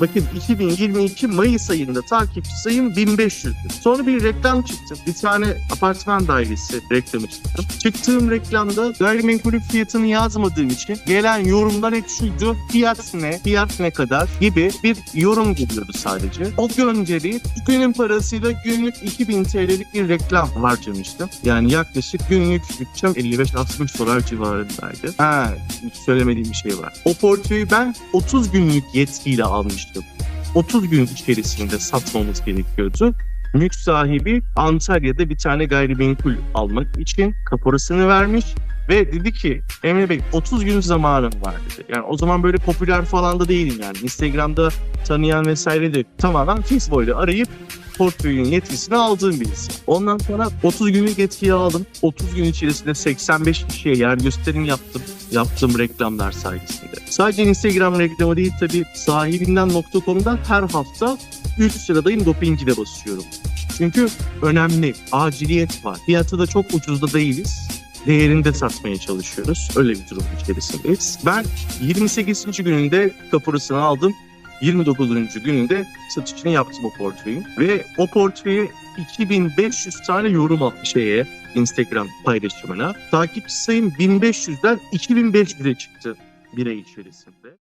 Bakın 2022 Mayıs ayında takipçi sayım 1500'dü. Sonra bir reklam çıktı. Bir tane apartman dairesi reklamı çıktı. Çıktığım reklamda gayrimenkulün fiyatını yazmadığım için gelen yorumlar hep şuydu. Fiyat ne? Fiyat ne kadar? Gibi bir yorum geliyordu sadece. O gönderip günün parasıyla günlük 2000 TL'lik bir reklam harcamıştım. Yani yaklaşık günlük bütçem 55-60 dolar civarındaydı. Ha, söylemediğim bir şey var. O portföyü ben 30 günlük yetkiyle almıştım. 30 gün içerisinde satmamız gerekiyordu. Mülk sahibi Antalya'da bir tane gayrimenkul almak için kaporasını vermiş ve dedi ki Emre Bey 30 gün zamanım var dedi. Yani o zaman böyle popüler falan da değilim yani. Instagram'da tanıyan vesaire de tamamen Facebook'la arayıp portföyün yetkisini aldığım birisi. Ondan sonra 30 günlük yetkiyi aldım. 30 gün içerisinde 85 kişiye yer gösterim yaptım. Yaptığım reklamlar sayesinde. Sadece Instagram reklamı değil tabii sahibinden.com'da her hafta 3 sıradayım dopingi de basıyorum. Çünkü önemli, aciliyet var. Fiyatı da çok ucuzda değiliz. Değerinde satmaya çalışıyoruz. Öyle bir durum içerisindeyiz. Ben 28. gününde kaporasını aldım. 29. gününde satışını yaptım o portföyün. Ve o portföyü 2500 tane yorum atmış şeye Instagram paylaşımına. Takipçi sayım 1500'den 2500'e çıktı bir ay içerisinde.